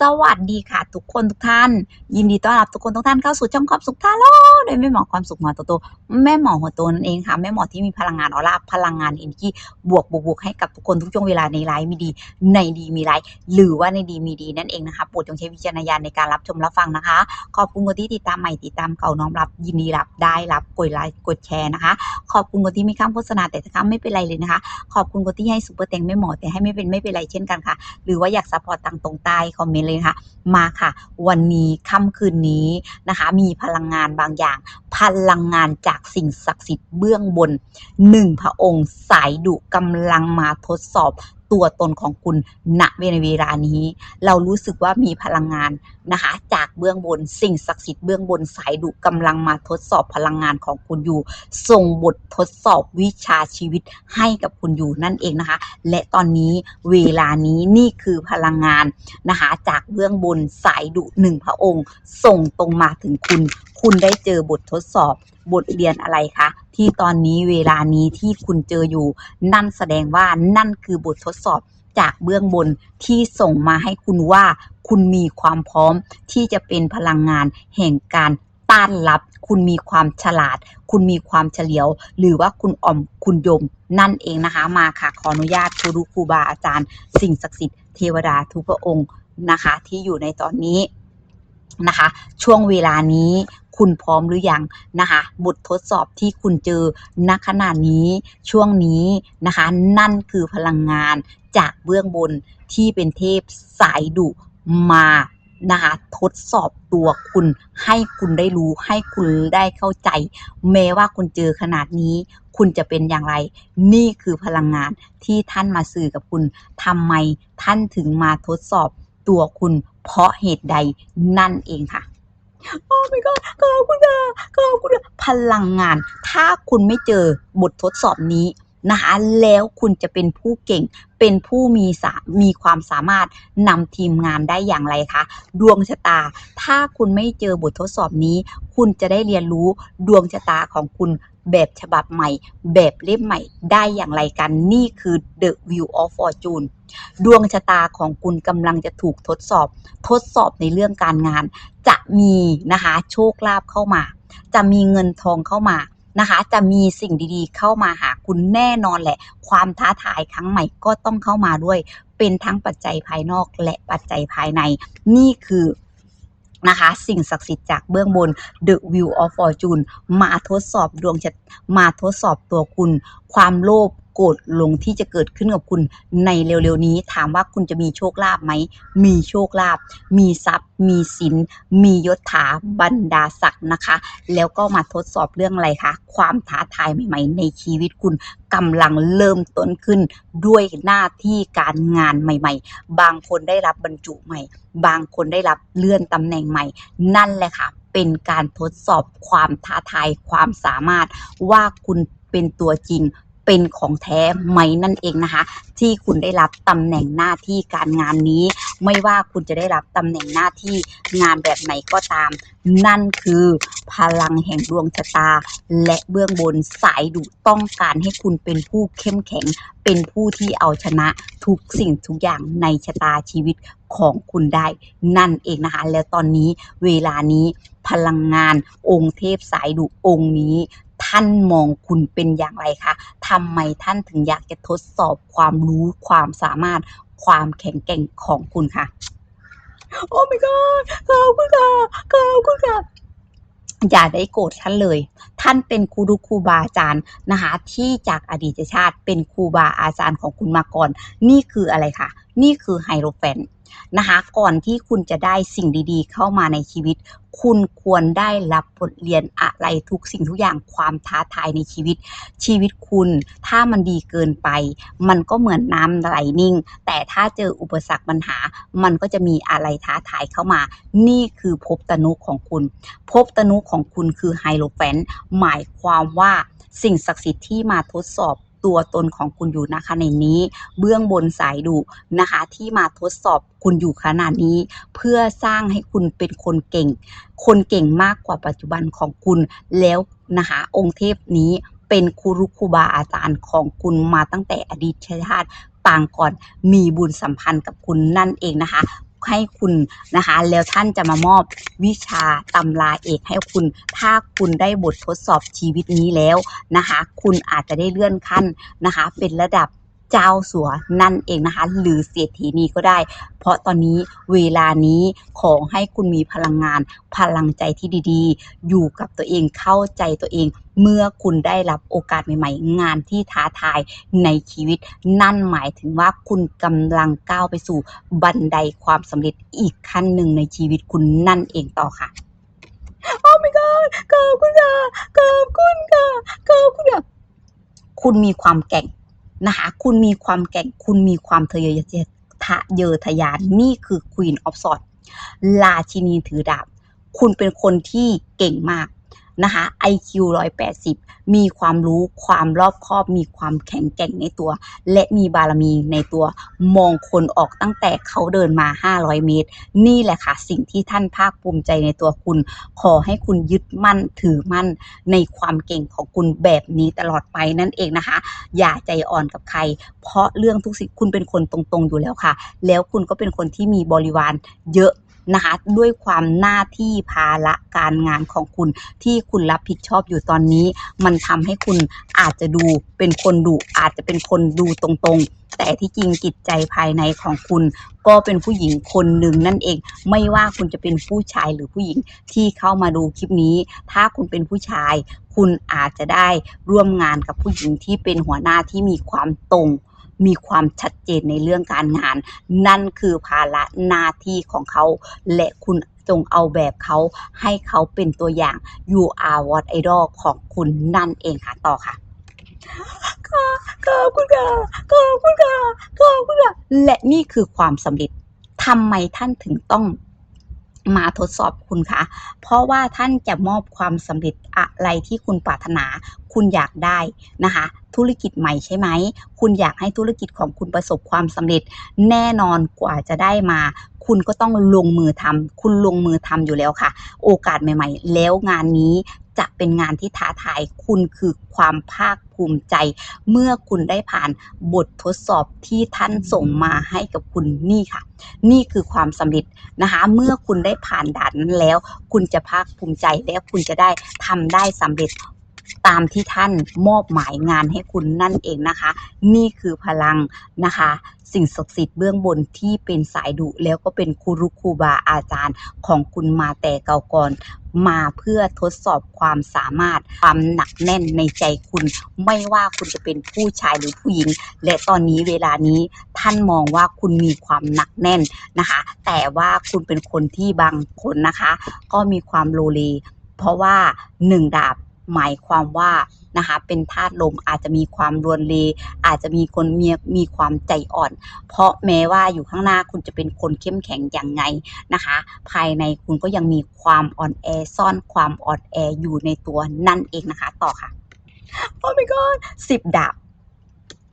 สวัสดีค่ะ ทุกคนทุกท่าน ยินดีต้อนรับทุกคนทุกท่านเข้าสู่ช่องความสุขท่าโลโดยแม่หมอความสุขหมอโตโตแม่หมอหัวโตนั่นเองค่ะแม่หมอที่มีพลังงานออร่าพลังงานเอเนจีบวกบวกบวกให้กับทุกคนทุกช่วงเวลาในไลฟ์มีดี ในดีมีไลฟ์หรือว่าในดีมีดีนั่นเองนะคะโปรดจงใช้วิจารณญาณในการรับชมรับฟังนะคะ ขอบคุณคนที่ติดตามใหม่ติดตามเก่าน้อมรับยินดีรับได้รับกดไลค์กดแชร์นะคะ ขอบคุณคนที่ไม่ข้ามโฆษณาแต่ถ้าข้ามไม่เป็นไรเลยนะคะ ขอบคุณคนที่ให้ซุปเปอร์แตงแม่หมอแต่ให้ไม่เป็นไม่เป็นไรเช่นกันค่ะ หรือว่าอยากซัพพอร์ตตังตรงใต้คอมเมนต์เลยค่ะ มาค่ะ วันนี้ค่ำคืนนี้นะคะ มีพลังงานบางอย่าง พลังงานจากสิ่งศักดิ์สิทธิ์เบื้องบนหนึ่งพระองค์สายดุกำลังมาทดสอบตัวตนของคุณณเวลานี้ เรารู้สึกว่ามีพลังงานนะคะ จากเบื้องบนสิ่งศักดิ์สิทธิ์เบื้องบนสายดุกำลังมาทดสอบพลังงานของคุณอยู่ ส่งบททดสอบวิชาชีวิตให้กับคุณอยู่นั่นเองนะคะ และตอนนี้เวลานี้นี่คือพลังงานนะคะ จากเบื้องบนสายดุหนึ่งพระองค์ ส่งตรงมาถึงคุณ คุณได้เจอบททดสอบบทเรียนอะไรคะ ที่ตอนนี้เวลานี้ที่คุณเจออยู่ นั่นแสดงว่านั่นคือบททดสอบจากเบื้องบนที่ส่งมาให้คุณว่า คุณมีความพร้อมที่จะเป็นพลังงานแห่งการต้านรับ คุณมีความฉลาด คุณมีความเฉลียว หรือว่าคุณอ่อมคุณยม นั่นเองนะคะ มาค่ะ ขออนุญาตครูรุครูบาอาจารย์ สิ่งศักดิ์สิทธิ์เทวดาทุกพระองค์นะคะ ที่อยู่ในตอนนี้นะคะ ช่วงเวลานี้ คุณพร้อมหรือยังนะคะบททดสอบที่คุณเจอณขณะนี้ช่วงนี้นะคะ นั่นคือพลังงานจากเบื้องบนที่เป็นเทพสายดุมานะคะทดสอบตัวคุณให้คุณได้รู้ให้คุณได้เข้าใจ แม้ว่าคุณเจอขนาดนี้ คุณจะเป็นอย่างไร นี่คือพลังงานที่ท่านมาสื่อกับคุณทำไมท่านถึงมาทดสอบตัวคุณเพราะเหตุใดนั่นเองค่ะ โอ้ไม่ก็ขอบคุณค่ะขอบคุณค่ะพลังงาน ถ้าคุณไม่เจอบททดสอบนี้นะคะแล้วคุณจะเป็นผู้เก่ง เป็นผู้มีสามีความสามารถนำทีมงานได้อย่างไรคะ ดวงชะตา ถ้าคุณไม่เจอบททดสอบนี้ คุณจะได้เรียนรู้ดวงชะตาของคุณ แบบฉบับใหม่ แบบเล่มใหม่ได้อย่างไรกัน นี่คือ The View of Fortune ดวงชะตาของคุณกำลังจะถูกทดสอบ ทดสอบในเรื่องการงาน จะมีนะคะโชคลาภเข้ามา จะมีเงินทองเข้ามานะคะจะมีสิ่งดีๆ เข้ามาหาคุณแน่นอนแหละ ความท้าทายครั้งใหม่ก็ต้องเข้ามาด้วย เป็นทั้งปัจจัยภายนอกและปัจจัยภายใน นี่คือ นะคะ สิ่งศักดิ์สิทธิ์จากเบื้องบน The View of Fortune มาทดสอบดวงชะมาทดสอบตัวคุณ ความโลภ โกรธลงที่จะเกิดขึ้นกับคุณในเร็วๆนี้ ถามว่าคุณจะมีโชคลาภไหม มีโชคลาภ มีทรัพย์ มีสิน มียศถาบรรดาศักดิ์นะคะ แล้วก็มาทดสอบเรื่องอะไรคะ ความท้าทายใหม่ ๆ ในชีวิตคุณกำลังเริ่มต้นขึ้นด้วยหน้าที่การงานใหม่ ๆ บางคนได้รับบรรจุใหม่ บางคนได้รับเลื่อนตำแหน่งใหม่ นั่นแหละค่ะ เป็นการทดสอบความท้าทายความสามารถว่าคุณเป็นตัวจริง เป็นของแท้ไหมนั่นเองนะคะ ที่คุณได้รับตำแหน่งหน้าที่การงานนี้ ไม่ว่าคุณจะได้รับตำแหน่งหน้าที่งานแบบไหนก็ตาม นั่นคือ พลังแห่งดวงชะตา และเบื้องบนสายดุต้องการให้คุณเป็นผู้เข้มแข็ง เป็นผู้ที่เอาชนะทุกสิ่งทุกอย่างในชะตาชีวิตของคุณได้นั่นเองนะคะ แล้วตอนนี้เวลานี้พลังงานองค์เทพสายดุองค์นี้ ท่านมองคุณเป็นอย่างไรคะทำไมท่านถึงอยากจะทดสอบความรู้ความสามารถความแข็งแกร่งของคุณคะโอ้ my god ขอบคุณค่ะขอบคุณค่ะอย่าได้โกรธท่านเลย ท่านเป็นครูรุครูบาอาจารย์นะคะที่จากอดีตชาติเป็นครูบาอาจารย์ของคุณมาก่อน นี่คืออะไรคะ นี่คือไฮโรแฟน นะคะก่อนที่คุณจะได้สิ่งดีๆ เข้ามาในชีวิต คุณควรได้รับบทเรียนอะไรทุกสิ่งทุกอย่างความท้าทายในชีวิต ชีวิตคุณถ้ามันดีเกินไป มันก็เหมือนน้ำไหลนิ่ง แต่ถ้าเจออุปสรรคปัญหา มันก็จะมีอะไรท้าทายเข้ามา นี่คือภพตนุของคุณภพตนุของคุณคือไฮโลแฟนหมายความว่าสิ่งศักดิ์สิทธิ์ที่มาทดสอบ ตัวตนของคุณอยู่นะคะในนี้ เบื้องบนสายดุนะคะ ที่มาทดสอบคุณอยู่ขนาดนี้ เพื่อสร้างให้คุณเป็นคนเก่ง คนเก่งมากกว่าปัจจุบันของคุณแล้วนะคะ องค์เทพนี้เป็นครูรุครูบาอาจารย์ของคุณมาตั้งแต่อดีตชาติปางก่อนมีบุญสัมพันธ์กับคุณนั่นเองนะคะ ให้คุณนะคะ แล้วท่านจะมามอบวิชาตำราเอกให้คุณ ถ้าคุณได้บททดสอบชีวิตนี้แล้วนะคะ คุณอาจจะได้เลื่อนขั้นนะคะ เป็นระดับ เจ้าสัวนั่นเองนะคะ หรือเศรษฐีนีก็ได้ เพราะตอนนี้เวลานี้ขอให้คุณมีพลังงานพลังใจที่ดีๆ อยู่กับตัวเองเข้าใจตัวเอง เมื่อคุณได้รับโอกาสใหม่ ๆ งานที่ท้าทายในชีวิต นั่นหมายถึงว่าคุณกำลังก้าวไปสู่บันไดความสำเร็จอีกขั้นหนึ่งในชีวิตคุณนั่นเองต่อค่ะโอ้ my god ขอบคุณค่ะขอบคุณค่ะขอบคุณค่ะคุณมีความแก่ง นะคะ คุณมีความแก่ง คุณมีความทะเยอทะเยอทะยาน นี่คือ Queen of Swords ราชินีถือดาบ คุณเป็นคนที่เก่งมาก นะคะ IQ 180 มีความรู้ความรอบคอบ มีความแข็งแกร่งในตัว และมีบารมีในตัว มองคนออกตั้งแต่เขาเดินมา 500 เมตร นี่แหละค่ะ สิ่งที่ท่านภาคภูมิใจในตัวคุณ ขอให้คุณยึดมั่นถือมั่นในความเก่งของคุณแบบนี้ตลอดไปนั่นเองนะคะ อย่าใจอ่อนกับใคร เพราะเรื่องทุกสิ่งคุณเป็นคนตรงๆอยู่แล้วค่ะ แล้วคุณก็เป็นคนที่มีบริวารเยอะ นะคะ ด้วยความหน้าที่ภาระการงานของคุณที่คุณรับผิดชอบอยู่ตอนนี้ มันทำให้คุณอาจจะดูเป็นคนดุอาจจะเป็นคนดูตรงๆ แต่ที่จริงจิตใจภายในของคุณ ก็เป็นผู้หญิงคนหนึ่งนั่นเอง ไม่ว่าคุณจะเป็นผู้ชายหรือผู้หญิงที่เข้ามาดูคลิปนี้ ถ้าคุณเป็นผู้ชาย คุณอาจจะได้ร่วมงานกับผู้หญิงที่เป็นหัวหน้าที่มีความตรง มีความชัดเจนในเรื่องการงาน นั่นคือภาระหน้าที่ของเขา และคุณจงเอาแบบเขาให้เขาเป็นตัวอย่าง you are what idol ของคุณนั่นเองค่ะต่อค่ะค่ะขอบคุณค่ะขอบคุณค่ะขอบคุณค่ะและนี่คือความสำเร็จทำไมท่านถึงต้อง มาทดสอบคุณคะเพราะว่าท่านจะมอบความสำเร็จอะไรที่คุณปรารถนา คุณอยากได้นะคะ ธุรกิจใหม่ใช่ไหม คุณอยากให้ธุรกิจของคุณประสบความสำเร็จ แน่นอนกว่าจะได้มา คุณก็ต้องลงมือทำคุณลงมือทำอยู่แล้วค่ะ โอกาสใหม่ ๆ แล้วงานนี้ จะเป็นงานที่ท้าทายคุณคือความภาคภูมิใจ เมื่อคุณได้ผ่านบททดสอบที่ท่านส่งมาให้กับคุณนี่ค่ะ นี่คือความสำเร็จนะคะ เมื่อคุณได้ผ่านด่านนั้นแล้ว คุณจะภาคภูมิใจและคุณจะได้ทำได้สำเร็จตามที่ท่านมอบหมายงานให้คุณนั่นเองนะคะ นี่คือพลังนะคะ สิ่งศักดิ์สิทธิ์เบื้องบนที่เป็นสายดุแล้วก็เป็นครูรุครูบาอาจารย์ของคุณมาแต่เก่าก่อนมาเพื่อทดสอบความสามารถความหนักแน่นในใจคุณ ไม่ว่าคุณจะเป็นผู้ชายหรือผู้หญิง และตอนนี้เวลานี้ท่านมองว่าคุณมีความหนักแน่นนะคะ แต่ว่าคุณเป็นคนที่บางคนนะคะ ก็มีความโลเลเพราะว่าหนึ่งดาบ หมายความว่านะคะเป็นธาตุลมอาจจะมีความรวนเลอาจจะมีคนมีมีความใจอ่อน เพราะแม้ว่าอยู่ข้างหน้าคุณจะเป็นคนเข้มแข็งอย่างไงนะคะ ภายในคุณก็ยังมีความอ่อนแอซ่อนความอ่อนแออยู่ในตัวนั่นเองนะคะ ต่อค่ะโอ้ my god สิบดาบ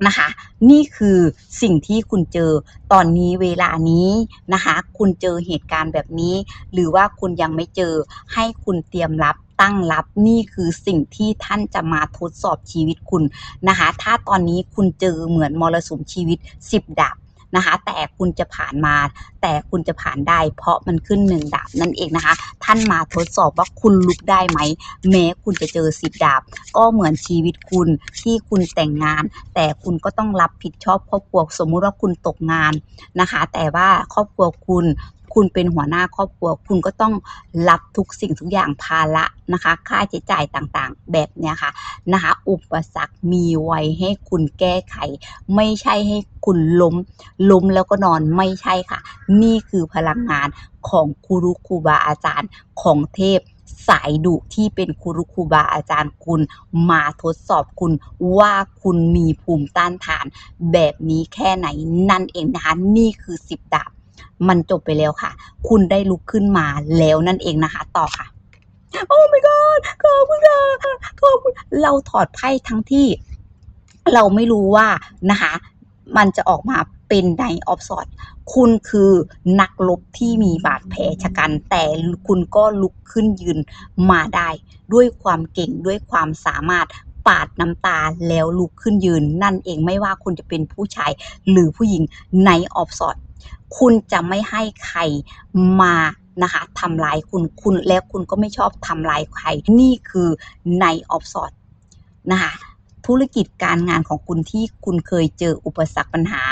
นะคะนี่คือสิ่งที่คุณเจอตอนนี้เวลานี้นะคะ คุณเจอเหตุการณ์แบบนี้ หรือว่าคุณยังไม่เจอให้คุณเตรียมรับ ตั้งรับนี่คือสิ่งที่ท่านจะมาทดสอบชีวิตคุณนะคะ ถ้าตอนนี้คุณเจอเหมือนมรสุมชีวิต 10 ดาบนะคะแต่คุณจะผ่านมาแต่คุณจะผ่านได้ เพราะมันขึ้นหนึ่งดาบนั่นเองนะคะ ท่านมาทดสอบว่าคุณลุกได้ไหมแม้คุณจะเจอสิบดาบ ก็เหมือนชีวิตคุณที่คุณแต่งงาน แต่คุณก็ต้องรับผิดชอบครอบครัวสมมุติว่าคุณตกงานนะคะ แต่ว่าครอบครัวคุณ คุณเป็นหัวหน้าครอบครัว คุณก็ต้องรับทุกสิ่งทุกอย่างภาระนะคะ ค่าใช้จ่ายต่างๆ แบบเนี้ยค่ะนะคะ อุปสรรคมีไว้ให้คุณแก้ไข ไม่ใช่ให้คุณล้มล้มแล้วก็นอนไม่ใช่ค่ะ นี่คือพลังงานของครูรุครูบาอาจารย์ของเทพสายดุที่เป็นครูรุครูบาอาจารย์คุณ มาทดสอบคุณว่าคุณมีภูมิต้านทาน แบบนี้แค่ไหนนั่นเองนะคะ นี่คือสิบดาบ มันจบไปแล้วค่ะ คุณได้ลุกขึ้นมาแล้วนั่นเองนะคะ ต่อค่ะ โอ้ my god ขอบคุณค่ะขอบคุณเราถอดไพ่ทั้งที่ เราไม่รู้ว่านะคะ มันจะออกมาเป็นไนออฟสอดคุณคือนักรบที่มีบาดแผลชะกัน แต่คุณก็ลุกขึ้นยืนมาได้ ด้วยความเก่งด้วยความสามารถ ปาดน้ำตาแล้วลุกขึ้นยืน นั่นเองไม่ว่าคุณจะเป็นผู้ชายหรือผู้หญิงในออฟสอดคุณจะไม่ให้ใครมานะคะทำลายคุณคุณแล้วคุณก็ไม่ชอบทำลายใคร นี่คือในออฟสอดนะคะ ธุรกิจการงานของคุณที่คุณเคยเจออุปสรรคปัญหา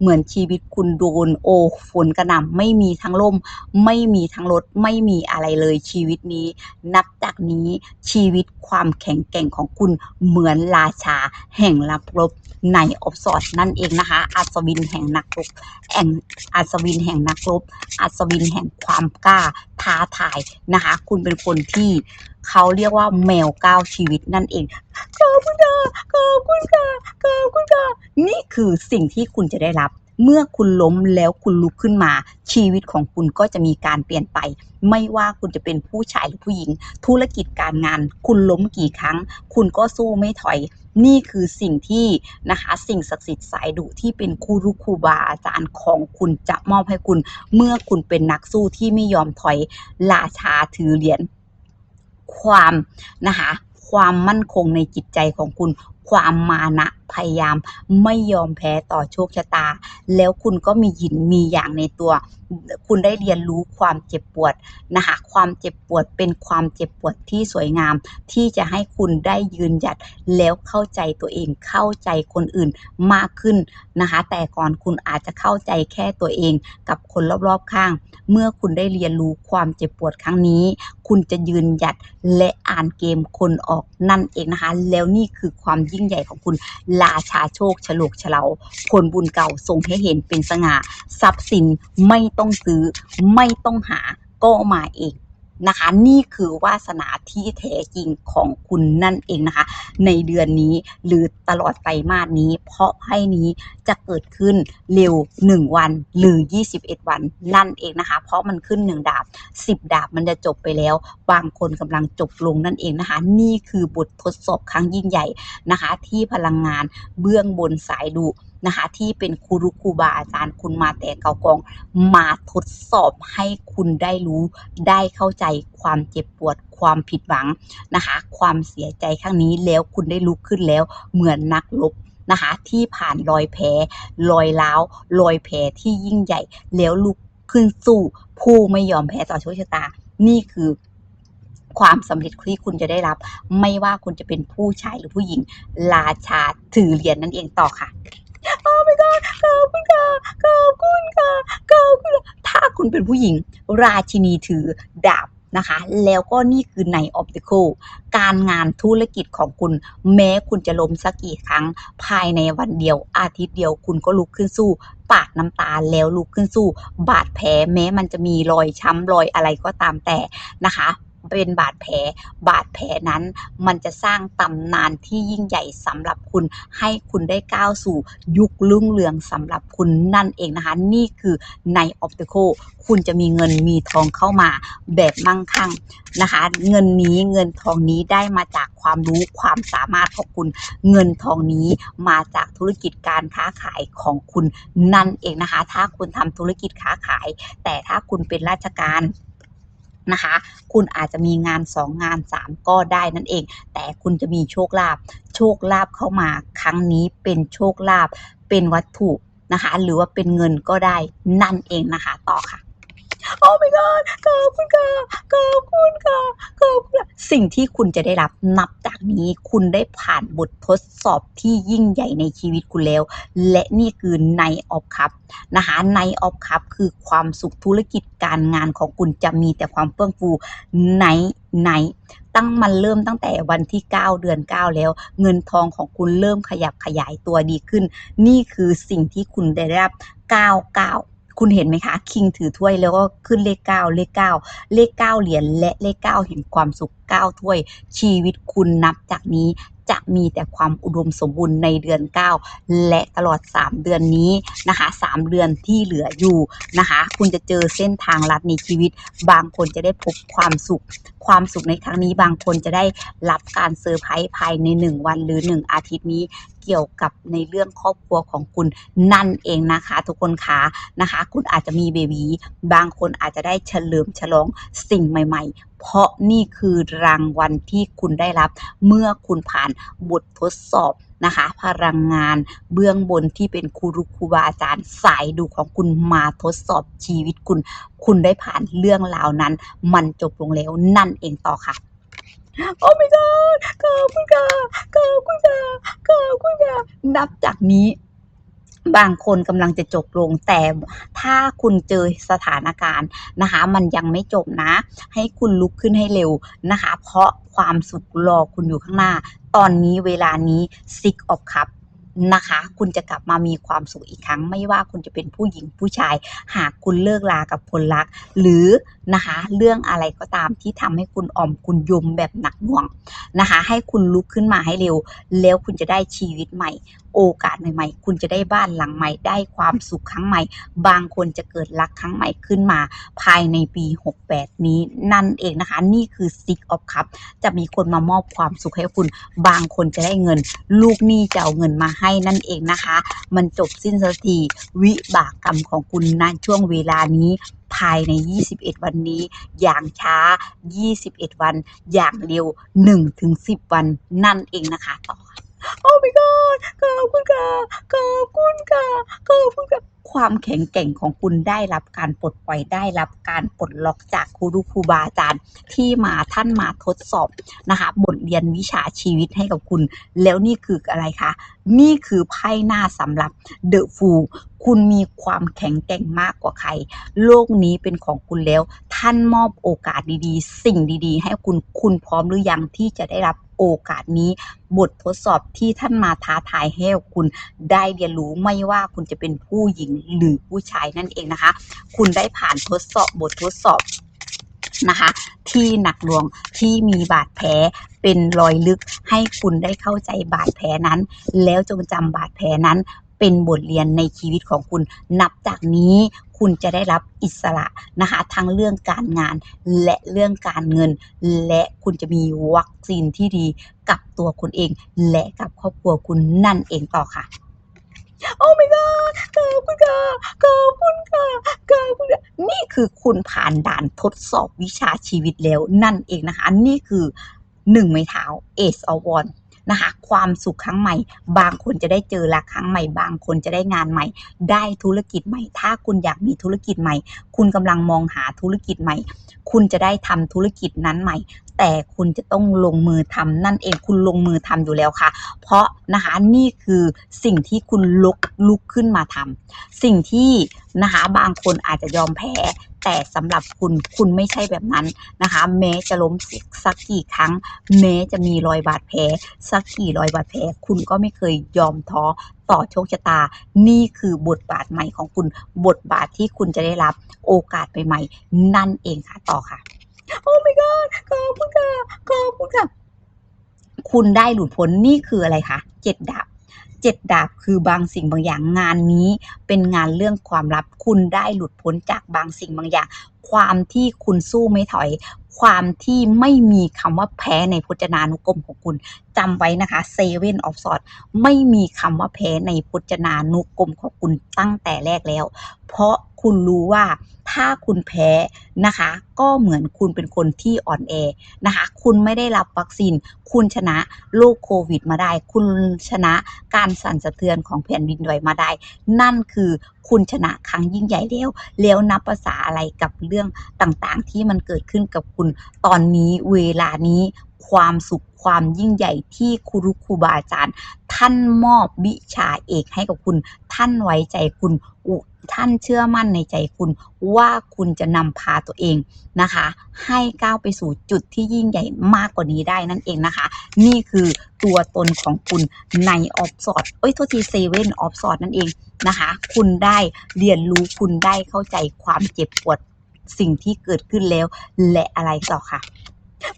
เหมือนชีวิตคุณโดนโอฝนกระหน่ำไม่มีทั้งลมไม่มีทั้งรถไม่มีอะไรเลยชีวิตนี้ นับจากนี้ชีวิตความแข็งแกร่งของคุณเหมือนราชา แห่งรับรบในออฟสอดนั่นเองนะคะอัศวินแห่งนักรบแห่งอัศวินแห่งนักรบอัศวินแห่งความกล้าท้าทายนะคะ คุณเป็นคนที่เขาเรียกว่าแมวก้าวชีวิตนั่นเองขอบคุณค่ะขอบคุณค่ะขอบคุณค่ะนี่คือสิ่งที่คุณจะได้รับ เมื่อคุณล้มแล้วคุณลุกขึ้นมา ชีวิตของคุณก็จะมีการเปลี่ยนไป ไม่ว่าคุณจะเป็นผู้ชายหรือผู้หญิง ธุรกิจการงาน คุณล้มกี่ครั้ง คุณก็สู้ไม่ถอย นี่คือสิ่งที่นะคะ สิ่งศักดิ์สิทธิ์สายดุที่เป็นครูรุครูบาอาจารย์ของคุณจะมอบให้คุณ เมื่อคุณเป็นนักสู้ที่ไม่ยอมถอย ราชาถือเหรียญ ความนะคะความมั่นคงในจิตใจของคุณ ความมานะ พยายามไม่ยอมแพ้ต่อโชคชะตา แล้วคุณก็มีหินมีอย่างในตัว คุณได้เรียนรู้ความเจ็บปวดนะคะความเจ็บปวดเป็นความเจ็บปวดที่สวยงาม ที่จะให้คุณได้ยืนหยัดแล้วเข้าใจตัวเองเข้าใจคนอื่นมากขึ้นนะคะ แต่ก่อนคุณอาจจะเข้าใจแค่ตัวเองกับคนรอบๆข้าง เมื่อคุณได้เรียนรู้ความเจ็บปวดครั้งนี้ คุณจะยืนหยัดและอ่านเกมคนออกนั่นเองนะคะ แล้วนี่คือความยิ่งใหญ่ของคุณราชาโชคฉลกฉลาผลบุญเก่าส่งให้เห็นเป็นสง่า ทรัพย์สินไม่ต้องซื้อ ไม่ต้องหาก็มาเอง นะคะ นี่คือวาสนาที่แท้จริงของคุณนั่นเองนะคะ ในเดือนนี้หรือตลอดไตรมาสนี้ เพราะไพ่นี้จะเกิดขึ้นเร็ว 1 วันหรือ 21 วันนั่นเองนะคะ เพราะมันขึ้น 1 ดาบ 10 ดาบมันจะจบไปแล้ว บางคนกำลังจบลงนั่นเองนะคะ นี่คือบททดสอบครั้งยิ่งใหญ่นะคะ ที่พลังงานเบื้องบนสายดุ นะคะ ที่เป็นครูรุครูบาอาจารย์คุณมาแต่เก่ากองมาทดสอบให้คุณได้รู้ได้เข้าใจความเจ็บปวดความผิดหวังนะคะ ความเสียใจครั้งนี้แล้วคุณได้ลุกขึ้นแล้วเหมือนนักรบนะคะที่ผ่านรอยแผลรอยร้าวรอยแผลที่ยิ่งใหญ่ แล้วลุกขึ้นสู้ผู้ไม่ยอมแพ้ต่อโชคชะตา นี่คือความสำเร็จที่คุณจะได้รับ ไม่ว่าคุณจะเป็นผู้ชายหรือผู้หญิง ราชาถือเหรียญนั่นเองต่อค่ะ โอ้ my god ขอบคุณค่ะขอบคุณค่ะขอบคุณค่ะถ้าคุณเป็นผู้หญิงราชินีถือดาบนะคะ แล้วก็นี่คือใน obstacle การงานธุรกิจของคุณ แม้คุณจะล้มสักกี่ครั้ง ภายในวันเดียวอาทิตย์เดียวคุณก็ลุกขึ้นสู้ปาดน้ำตาแล้วลุกขึ้นสู้ บาดแผลแม้มันจะมีรอยช้ำรอยอะไรก็ตามแต่นะคะ เป็นบาดแผล บาดแผลนั้น มันจะสร้างตำนานที่ยิ่งใหญ่สำหรับคุณ ให้คุณได้ก้าวสู่ยุครุ่งเรืองสำหรับคุณนั่นเองนะคะ นี่คือใน Optical คุณจะมีเงินมีทองเข้ามาแบบมั่งคั่งนะคะ เงินนี้เงินทองนี้ได้มาจากความรู้ความสามารถของคุณ เงินทองนี้มาจากธุรกิจการค้าขายของคุณนั่นเองนะคะ ถ้าคุณทำธุรกิจค้าขาย แต่ถ้าคุณเป็นราชการ นะคะ คุณอาจจะมีงาน 2 งาน 3 ก็ได้นั่นเอง แต่คุณจะมีโชคลาภโชคลาภเข้ามาครั้งนี้เป็นโชคลาภเป็นวัตถุนะคะ หรือว่าเป็นเงินก็ได้นั่นเองนะคะ ต่อค่ะ อ้ my god ขอบคุณค่ะขอบคุณค่ะขอบคุณสิ่งที่คุณจะได้รับนับจากนี้ คุณได้ผ่านบททดสอบที่ยิ่งใหญ่ในชีวิตคุณแล้ว และนี่คือในออฟคัพนะคะในออฟคัพคือความสุขธุรกิจการงานของคุณจะมีแต่ความเฟื่องฟูในในตั้งมันเริ่มตั้งแต่วันที่ 9 เดือน 9 แล้ว เงินทองของคุณเริ่มขยับขยายตัวดีขึ้น นี่คือสิ่งที่คุณได้รับ 99 คุณเห็นไหมคะคิงถือถ้วยแล้วก็ขึ้นเลขเก้าเลขเก้าเลขเก้าเหรียญและเลขเก้าเห็นความสุขเก้าถ้วยชีวิตคุณนับจากนี้ จะมีแต่ความอุดมสมบูรณ์ในเดือน 9 และตลอด 3 เดือนนี้นะคะ 3 เดือนที่เหลืออยู่นะคะ คุณจะเจอเส้นทางลัดในชีวิต บางคนจะได้พบความสุข ความสุขในครั้งนี้บางคนจะได้รับการเซอร์ไพรส์ภายใน 1 วันหรือ 1 อาทิตย์นี้เกี่ยวกับในเรื่องครอบครัวของคุณนั่นเองนะคะ ทุกคนคะนะคะ คุณอาจจะมีเบบีบางคนอาจจะได้เฉลิมฉลองสิ่งใหม่ ๆ เพราะนี่คือรางวัลที่คุณได้รับเมื่อคุณผ่านบททดสอบนะคะ พลังงานเบื้องบนที่เป็นครูรุครูบาอาจารย์สายดูของคุณมาทดสอบชีวิตคุณ คุณได้ผ่านเรื่องราวนั้น มันจบลงแล้วนั่นเองต่อค่ะโอ้ my god ขอบคุณค่ะขอบคุณค่ะขอบคุณค่ะนับจากนี้ บางคนกำลังจะจบลง แต่ถ้าคุณเจอสถานการณ์นะคะ มันยังไม่จบนะ ให้คุณลุกขึ้นให้เร็วนะคะ เพราะความสุขรอคุณอยู่ข้างหน้า ตอนนี้เวลานี้ Six of Cups นะคะ คุณจะกลับมามีความสุขอีกครั้ง ไม่ว่าคุณจะเป็นผู้หญิงผู้ชาย หากคุณเลิกลากับคนรัก หรือ นะคะ เรื่องอะไรก็ตามที่ทำให้คุณอ่อมคุณยมแบบหนักหน่วงนะคะ ให้คุณลุกขึ้นมาให้เร็ว แล้วคุณจะได้ชีวิตใหม่ โอกาสใหม่ๆ คุณจะได้บ้านหลังใหม่ ได้ความสุขครั้งใหม่ บางคนจะเกิดรักครั้งใหม่ขึ้นมา ภายในปี 68 นี้นั่นเองนะคะ นี่คือ Six of Cup จะมีคนมามอบความสุขให้คุณ บางคนจะได้เงิน ลูกหนี้จะเอาเงินมาให้นั่นเองนะคะ มันจบสิ้นสักทีวิบากกรรมของคุณณช่วงเวลานี้ ภายใน 21 วันนี้ อย่างช้า 21 วัน อย่างเร็ว 1-10 วันนั่นเองนะคะต่อโอ้ my god ขอบคุณค่ะขอบคุณค่ะขอบคุณค่ะความแข็งแกร่งของคุณได้รับการปลดปล่อยได้รับการปลดล็อกจากครูรุครูบาอาจารย์ ที่มาท่านมาทดสอบนะคะบทเรียนวิชาชีวิตให้กับคุณ แล้วนี่คืออะไรคะ นี่คือไพ่หน้าสำหรับเดอะฟู คุณมีความแข็งแกร่งมากกว่าใคร โลกนี้เป็นของคุณแล้ว ท่านมอบโอกาสดีๆ สิ่งดีๆ ให้คุณ คุณพร้อมหรือยังที่จะได้รับโอกาสนี้ บททดสอบที่ท่านมาท้าทายให้คุณได้เรียนรู้ไม่ว่าคุณจะเป็นผู้หญิงหรือผู้ชายนั่นเองนะคะ คุณได้ผ่านทดสอบบททดสอบนะคะ ที่หนักหน่วงที่มีบาดแผลเป็นรอยลึกให้คุณได้เข้าใจบาดแผลนั้น แล้วจงจำบาดแผลนั้น เป็นบทเรียนในชีวิตของคุณนับจากนี้คุณจะได้รับอิสระนะคะทั้งเรื่องการงานและเรื่องการเงิน และคุณจะมีวัคซีนที่ดีกับตัวคุณเอง และกับครอบครัวคุณนั่นเองต่อค่ะโอ้ my god ขอบคุณค่ะขอบคุณค่ะขอบคุณค่ะนี่คือคุณผ่านด่านทดสอบวิชาชีวิตแล้วนั่นเองนะคะ นี่คือหนึ่งไม้เท้า Ace of Wands นะคะ ความสุขครั้งใหม่ บางคนจะได้เจอรักครั้งใหม่ บางคนจะได้งานใหม่ ได้ธุรกิจใหม่ ถ้าคุณอยากมีธุรกิจใหม่ คุณกำลังมองหาธุรกิจใหม่ คุณจะได้ทำธุรกิจนั้นใหม่ แต่คุณจะต้องลงมือทำนั่นเองคุณลงมือทำอยู่แล้วค่ะ เพราะนะคะนี่คือสิ่งที่คุณลุกลุกขึ้นมาทำสิ่งที่ นะคะ บางคนอาจจะยอมแพ้ แต่สำหรับคุณคุณไม่ใช่แบบนั้นนะคะ แม้จะล้มสักกี่ครั้ง แม้จะมีรอยบาดแผลสักกี่รอยบาดแผลคุณก็ไม่เคยยอมท้อต่อโชคชะตา นี่คือบทบาทใหม่ของคุณ บทบาทที่คุณจะได้รับโอกาสใหม่ๆนั่นเองค่ะต่อค่ะ โอ้ my god ขอบคุณค่ะขอบคุณค่ะ คุณได้หลุดพ้นนี่คืออะไรคะเจ็ดดาบ เจ็ดดาบคือบางสิ่งบางอย่างงานนี้ เป็นงานเรื่องความลับคุณได้หลุดพ้นจากบางสิ่งบางอย่าง ความที่คุณสู้ไม่ถอย ความที่ไม่มีคำว่าแพ้ในพจนานุกรมของคุณจำไว้นะคะเซเว่นออฟสอดไม่มีคำว่าแพ้ในพจนานุกรมของคุณตั้งแต่แรกแล้ว เพราะคุณรู้ว่าถ้าคุณแพ้นะคะ ก็เหมือนคุณเป็นคนที่อ่อนแอนะคะ คุณไม่ได้รับวัคซีน คุณชนะโรคโควิดมาได้ คุณชนะการสั่นสะเทือนของแผ่นดินไหวมาได้ นั่นคือคุณชนะครั้งยิ่งใหญ่แล้ว แล้วนับภาษาอะไรกับเรื่องต่างๆ ที่มันเกิดขึ้นกับคุณตอนนี้เวลานี้ ความสุขความยิ่งใหญ่ที่ครูครูบาอาจารย์ ท่านมอบวิชาเอกให้กับคุณ ท่านไว้ใจคุณอุท่านเชื่อมั่นในใจคุณ ว่าคุณจะนำพาตัวเองนะคะ ให้ก้าวไปสู่จุดที่ยิ่งใหญ่มากกว่านี้ได้นั่นเองนะคะ นี่คือตัวตนของคุณในออฟสอดเอ้ยโทษทีเซเว่นออฟสอดนั่นเองนะคะ คุณได้เรียนรู้คุณได้เข้าใจความเจ็บปวดสิ่งที่เกิดขึ้นแล้ว และอะไรต่อค่ะ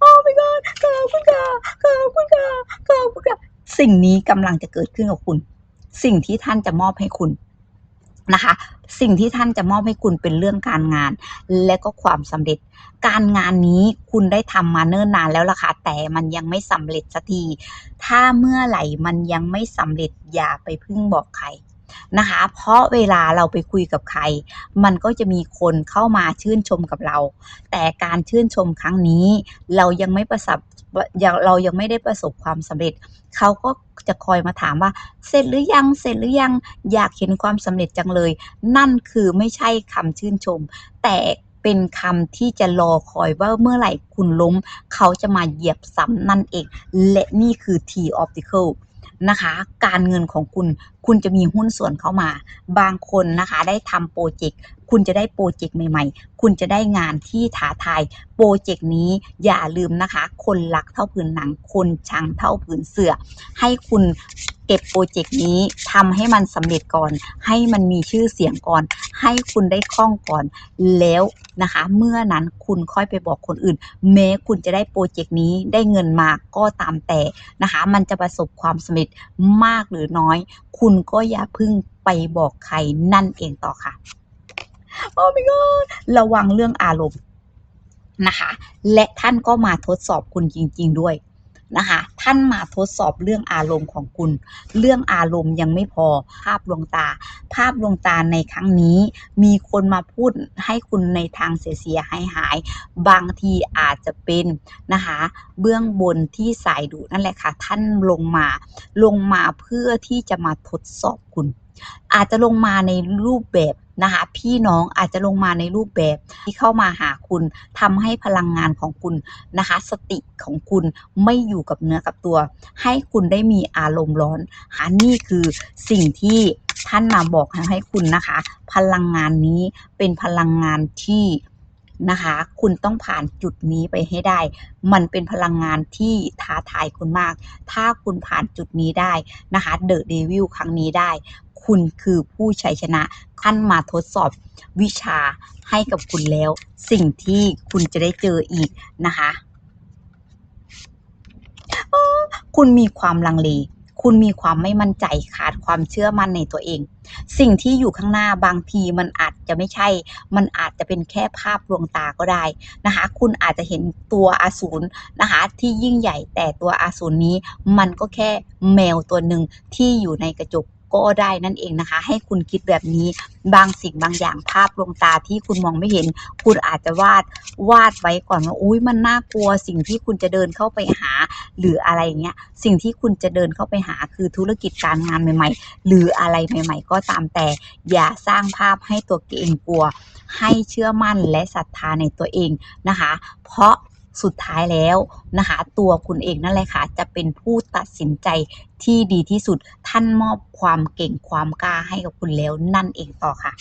โอ้ my god ขอบคุณค่ะขอบคุณค่ะขอบคุณค่ะสิ่งนี้กำลังจะเกิดขึ้นกับคุณ สิ่งที่ท่านจะมอบให้คุณนะคะ สิ่งที่ท่านจะมอบให้คุณเป็นเรื่องการงาน และก็ความสำเร็จ การงานนี้คุณได้ทำมาเนิ่นนานแล้วล่ะค่ะแต่มันยังไม่สำเร็จสักที ถ้าเมื่อไหร่มันยังไม่สำเร็จอย่าไปพึ่งบอกใคร นะคะ เพราะเวลาเราไปคุยกับใคร มันก็จะมีคนเข้ามาชื่นชมกับเรา แต่การชื่นชมครั้งนี้เรายังไม่ประสบยังเรายังไม่ได้ประสบความสำเร็จ เขาก็จะคอยมาถามว่า เสร็จหรือยังเสร็จหรือยังอยากเห็นความสำเร็จจังเลย นั่นคือไม่ใช่คำชื่นชม แต่เป็นคำที่จะรอคอยว่าเมื่อไหร่คุณล้ม เขาจะมาเหยียบซ้ำนั่นเอง และนี่คือ T optical นะคะ การเงินของคุณ คุณจะมีหุ้นส่วนเข้ามา บางคนนะคะได้ทำโปรเจกต์ คุณจะได้โปรเจกต์ใหม่ๆ คุณจะได้งานที่ท้าทาย โปรเจกต์นี้อย่าลืมนะคะ คนรักเท่าผืนหนัง คนชังเท่าผืนเสือ ให้คุณเก็บโปรเจกต์นี้ทำให้มันสำเร็จก่อน ให้มันมีชื่อเสียงก่อน ให้คุณได้คล่องก่อนแล้วนะคะ เมื่อนั้นคุณค่อยไปบอกคนอื่น แม้คุณจะได้โปรเจกต์นี้ได้เงินมาก็ตามแต่นะคะ มันจะประสบความสำเร็จมากหรือน้อย คุณก็อย่าพึ่งไปบอกใครนั่นเองต่อค่ะ โอ้ my god ระวังเรื่องอารมณ์นะคะ และท่านก็มาทดสอบคุณจริง ๆ ด้วยนะคะท่านมาทดสอบเรื่องอารมณ์ของคุณ เรื่องอารมณ์ยังไม่พอภาพลวงตา ภาพลวงตาในครั้งนี้ มีคนมาพูดให้คุณในทางเสียหายหาย บางทีอาจจะเป็นนะคะเบื้องบนที่สายดูนั่นแหละค่ะ ท่านลงมาลงมาเพื่อที่จะมาทดสอบคุณ อาจจะลงมาในรูปแบบ นะคะ พี่น้องอาจจะลงมาในรูปแบบที่เข้ามาหาคุณทำให้พลังงานของคุณนะคะ สติของคุณไม่อยู่กับเนื้อกับตัว ให้คุณได้มีอารมณ์ร้อนหานี่คือสิ่งที่ท่านมาบอกให้คุณนะคะ พลังงานนี้เป็นพลังงานที่นะคะ คุณต้องผ่านจุดนี้ไปให้ได้ มันเป็นพลังงานที่ท้าทายคุณมาก ถ้าคุณผ่านจุดนี้ได้นะคะ เดอะเดวิลครั้งนี้ได้ คุณคือผู้ชัยชนะท่านมาทดสอบวิชาให้กับคุณแล้ว สิ่งที่คุณจะได้เจออีกนะคะคุณมีความลังเล คุณมีความไม่มั่นใจขาดความเชื่อมั่นในตัวเอง สิ่งที่อยู่ข้างหน้าบางทีมันอาจจะไม่ใช่ มันอาจจะเป็นแค่ภาพลวงตาก็ได้นะคะ คุณอาจจะเห็นตัวอสูรนะคะที่ยิ่งใหญ่แต่ตัวอสูรนี้ มันก็แค่แมวตัวหนึ่งที่อยู่ในกระจก ก็ได้นั่นเองนะคะ ให้คุณคิดแบบนี้บางสิ่งบางอย่างภาพลวงตาที่คุณมองไม่เห็น คุณอาจจะวาดวาดไว้ก่อนว่าอุ้ยมันน่ากลัวสิ่งที่คุณจะเดินเข้าไปหา หรืออะไรเงี้ยสิ่งที่คุณจะเดินเข้าไปหาคือธุรกิจการงานใหม่ ๆ หรืออะไรใหม่ ๆ ก็ตามแต่ อย่าสร้างภาพให้ตัวเองกลัว ให้เชื่อมั่นและศรัทธาในตัวเองนะคะ เพราะ สุดท้ายแล้วนะคะ ตัวคุณเองนั่นแหละค่ะ จะเป็นผู้ตัดสินใจที่ดีที่สุดท่านมอบความเก่งความกล้าให้กับคุณแล้วนั่นเองต่อค่ะ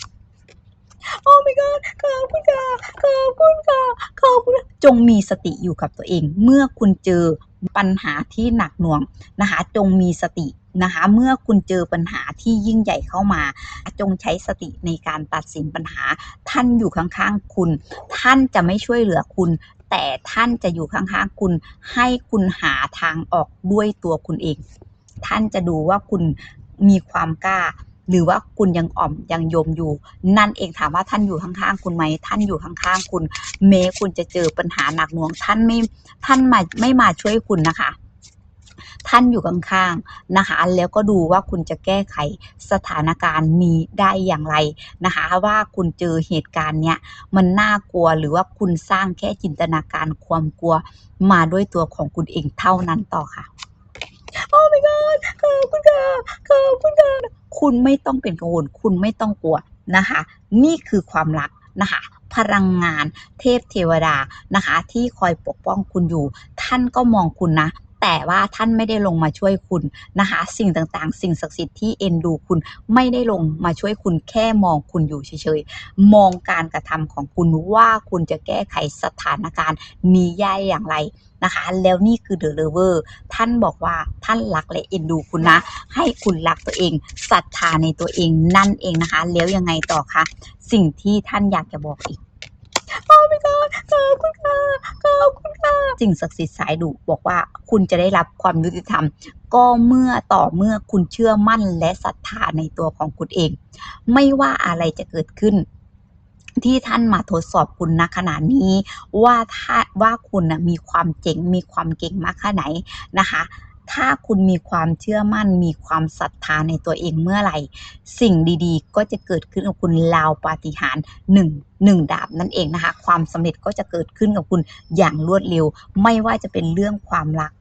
โอ้ my god ขอบคุณค่ะขอบคุณค่ะขอบคุณค่ะจงมีสติอยู่กับตัวเอง เมื่อคุณเจอปัญหาที่หนักหน่วงนะคะ จงมีสตินะคะ เมื่อคุณเจอปัญหาที่ยิ่งใหญ่เข้ามา จงใช้สติในการตัดสินปัญหา ท่านอยู่ข้างๆคุณ ท่านจะไม่ช่วยเหลือคุณ แต่ท่านจะอยู่ข้างๆคุณให้คุณหาทางออกด้วยตัวคุณเอง ท่านจะดูว่าคุณมีความกล้า หรือว่าคุณยังอ่อมยังโยมอยู่ นั่นเองถามว่าท่านอยู่ข้างๆคุณไหมท่านอยู่ข้างๆคุณ เมคุณจะเจอปัญหาหนักหน่วง ท่านไม่ท่านมาไม่มาช่วยคุณนะคะ ท่านอยู่ข้างๆนะคะ แล้วก็ดูว่าคุณจะแก้ไขสถานการณ์นี้ได้อย่างไรนะคะ ว่าคุณเจอเหตุการณ์เนี้ยมันน่ากลัวหรือว่าคุณสร้างแค่จินตนาการความกลัวมาด้วยตัวของคุณเองเท่านั้นต่อค่ะโอ้ my god ขอบคุณค่ะขอบคุณค่ะคุณไม่ต้องเป็นกังวล คุณไม่ต้องกลัวนะคะ นี่คือความรักนะคะพลังงานเทพเทวดานะคะ ที่คอยปกป้องคุณอยู่ ท่านก็มองคุณนะ แต่ว่าท่านไม่ได้ลงมาช่วยคุณนะคะ สิ่งต่างๆ สิ่งศักดิ์สิทธิ์ที่เอ็นดูคุณไม่ได้ลงมาช่วยคุณแค่มองคุณอยู่เฉยๆ มองการกระทำของคุณว่าคุณจะแก้ไขสถานการณ์นี้ได้อย่างไรนะคะ แล้วนี่คือเดอะเลเวอร์ท่านบอกว่าท่านรักและเอ็นดูคุณนะ ให้คุณรักตัวเองศรัทธาในตัวเองนั่นเองนะคะ แล้วยังไงต่อคะสิ่งที่ท่านอยากจะบอกอีก โอ้ my god ขอบคุณค่ะขอบคุณค่ะสิ่งศักดิ์สิทธิ์สายดุบอกว่าคุณจะได้รับความยุติธรรม ก็เมื่อต่อเมื่อคุณเชื่อมั่นและศรัทธาในตัวของคุณเอง ไม่ว่าอะไรจะเกิดขึ้น ที่ท่านมาทดสอบคุณณขณะนี้ ว่าถ้าว่าคุณนะมีความเจ๋งมีความเก่งมากแค่ไหนนะคะ ถ้าคุณมีความเชื่อมั่น มีความศรัทธาในตัวเองเมื่อไหร่ สิ่งดีๆ ก็จะเกิดขึ้นกับคุณราวปาฏิหาริย์หนึ่งหนึ่งดาบนั่นเองนะคะ ความสำเร็จก็จะเกิดขึ้นกับคุณอย่างรวดเร็ว ไม่ว่าจะเป็นเรื่องความรัก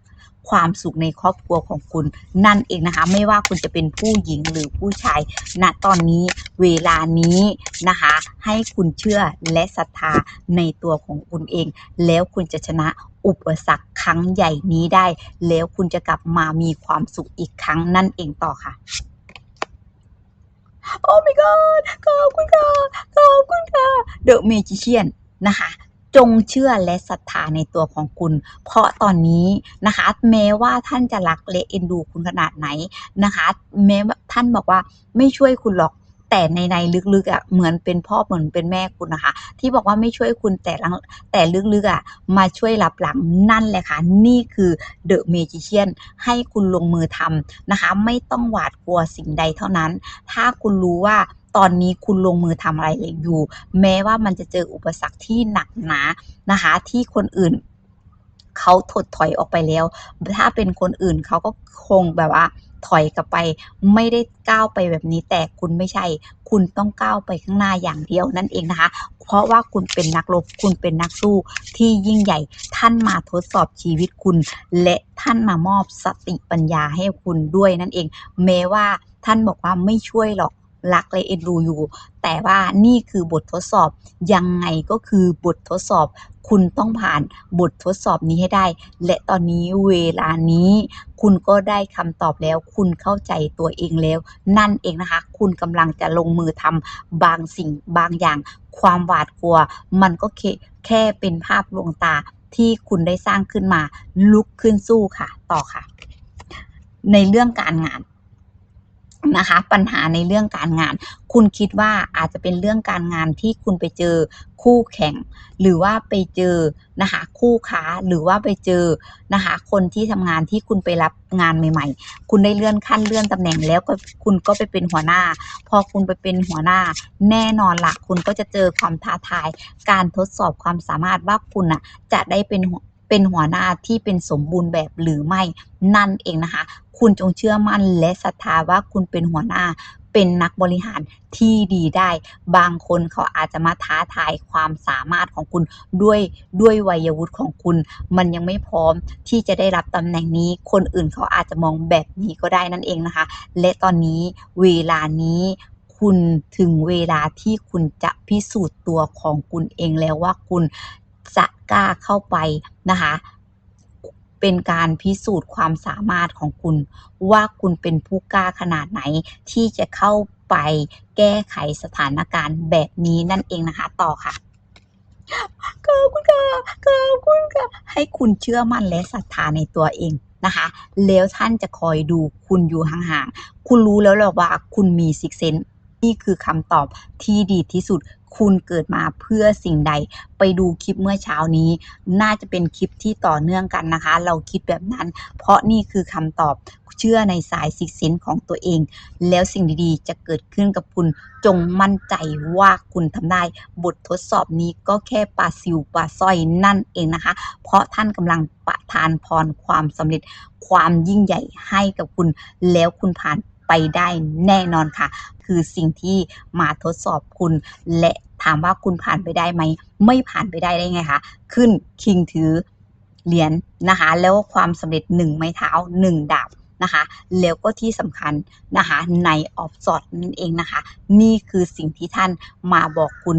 ความสุขในครอบครัวของคุณ นั่นเองนะคะ ไม่ว่าคุณจะเป็นผู้หญิงหรือผู้ชายณตอนนี้เวลานี้นะคะ ให้คุณเชื่อและศรัทธาในตัวของคุณเอง แล้วคุณจะชนะอุปสรรคครั้งใหญ่นี้ได้ แล้วคุณจะกลับมามีความสุขอีกครั้งนั่นเองต่อค่ะโอ้ my god ขอบคุณค่ะ ขอบคุณค่ะ The Magician นะคะ จงเชื่อและศรัทธาในตัวของคุณ เพราะตอนนี้นะคะ แม้ว่าท่านจะรักและเอ็นดูคุณขนาดไหนนะคะ แม้ว่าท่านบอกว่าไม่ช่วยคุณหรอกแต่ในในลึกๆอะ่ะเหมือนเป็นพ่อเหมือนเป็นแม่คุณนะคะ ที่บอกว่าไม่ช่วยคุณแต่ลังแต่ลึกๆอะ่ะมาช่วยรับหลังนั่นแหละค่ะ นี่คือ The Magician ให้คุณลงมือทำนะคะ ไม่ต้องหวาดกลัวสิ่งใดเท่านั้น ถ้าคุณรู้ว่า ตอนนี้คุณลงมือทำอะไรอยู่ แม้ว่ามันจะเจออุปสรรคที่หนักหนานะคะ ที่คนอื่นเขาถดถอยออกไปแล้ว ถ้าเป็นคนอื่นเขาก็คงแบบว่าถอยกลับไปไม่ได้ก้าวไปแบบนี้แต่คุณไม่ใช่ คุณต้องก้าวไปข้างหน้าอย่างเดียวนั่นเองนะคะ เพราะว่าคุณเป็นนักรบคุณเป็นนักสู้ที่ยิ่งใหญ่ท่านมาทดสอบชีวิตคุณ และท่านมามอบสติปัญญาให้คุณด้วยนั่นเอง แม้ว่าท่านบอกว่าไม่ช่วยหรอก รักและเอ็นดูอยู่ แต่ว่านี่คือบททดสอบยังไงก็คือบททดสอบ คุณต้องผ่านบททดสอบนี้ให้ได้ และตอนนี้เวลานี้ คุณก็ได้คำตอบแล้ว คุณเข้าใจตัวเองแล้ว นั่นเองนะคะ คุณกำลังจะลงมือทำบางสิ่งบางอย่าง ความหวาดกลัว มันก็แค่เป็นภาพลวงตาที่คุณได้สร้างขึ้นมาลุกขึ้นสู้ค่ะ ต่อค่ะ ในเรื่องการงาน นะคะปัญหาในเรื่องการงาน คุณคิดว่าอาจจะเป็นเรื่องการงานที่คุณไปเจอคู่แข่ง หรือว่าไปเจอนะคะคู่ค้าหรือว่าไปเจอนะคะคนที่ทำงานที่คุณไปรับงานใหม่ ๆ คุณได้เลื่อนขั้นเลื่อนตำแหน่งแล้วก็คุณก็ไปเป็นหัวหน้า พอคุณไปเป็นหัวหน้า แน่นอนละคุณก็จะเจอความท้าทาย การทดสอบความสามารถว่าคุณน่ะจะได้เป็นเป็นหัวหน้าที่เป็นสมบูรณ์แบบหรือไม่นั่นเองนะคะ คุณจงเชื่อมั่นและศรัทธาว่าคุณเป็นหัวหน้าเป็นนักบริหารที่ดีได้ บางคนเขาอาจจะมาท้าทายความสามารถของคุณด้วยด้วยวัยวุฒิของคุณ มันยังไม่พร้อมที่จะได้รับตำแหน่งนี้ คนอื่นเขาอาจจะมองแบบนี้ก็ได้นั่นเองนะคะ และตอนนี้เวลานี้คุณถึงเวลาที่คุณจะพิสูจน์ตัวของคุณเองแล้วว่าคุณจะกล้าเข้าไปนะคะ เป็นการพิสูจน์ความสามารถของคุณ ว่าคุณเป็นผู้กล้าขนาดไหนที่จะเข้าไปแก้ไขสถานการณ์แบบนี้นั่นเองนะคะต่อค่ะขอบคุณค่ะขอบคุณค่ะให้คุณเชื่อมั่นและศรัทธาในตัวเองนะคะ แล้วท่านจะคอยดูคุณอยู่ห่างๆ คุณรู้แล้วหละว่าคุณมีซิกเซนนี่คือคำตอบที่ดีที่สุด คุณเกิดมาเพื่อสิ่งใด ไปดูคลิปเมื่อเช้านี้ น่าจะเป็นคลิปที่ต่อเนื่องกันนะคะ เราคิดแบบนั้น เพราะนี่คือคำตอบเชื่อในสายซิกเซนของตัวเอง แล้วสิ่งดีๆ จะเกิดขึ้นกับคุณจงมั่นใจว่าคุณทำได้ บททดสอบนี้ก็แค่ปลาซิวปลาสร้อยนั่นเองนะคะ เพราะท่านกำลังประทานพรความสำเร็จความยิ่งใหญ่ให้กับคุณ แล้วคุณผ่าน ไปได้แน่นอนค่ะ คือสิ่งที่มาทดสอบคุณและถามว่าคุณผ่านไปได้ไหม ไม่ผ่านไปได้ได้ไงคะ ขึ้นคิงถือเหรียญนะคะ แล้วความสำเร็จหนึ่งไม้เท้าหนึ่งดาบนะคะแล้วก็ที่สำคัญนะคะในออฟสอดนั่นเองนะคะ นี่คือสิ่งที่ท่านมาบอกคุณ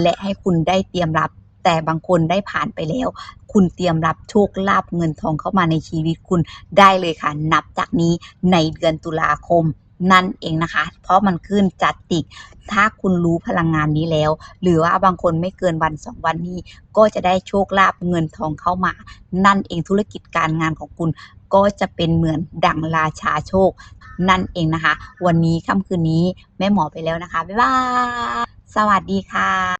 และให้คุณได้เตรียมรับ แต่บางคนได้ผ่านไปแล้ว คุณเตรียมรับโชคลาภเงินทองเข้ามาในชีวิตคุณได้เลยค่ะ นับจากนี้ในเดือนตุลาคมนั่นเองนะคะ เพราะมันขึ้นจัดติก ถ้าคุณรู้พลังงานนี้แล้ว หรือว่าบางคนไม่เกินวันสองวันนี้ ก็จะได้โชคลาภเงินทองเข้ามา นั่นเองธุรกิจการงานของคุณ ก็จะเป็นเหมือนดังราชาโชค นั่นเองนะคะ วันนี้ค่ำคืนนี้แม่หมอไปแล้วนะคะ บ๊ายบาย สวัสดีค่ะ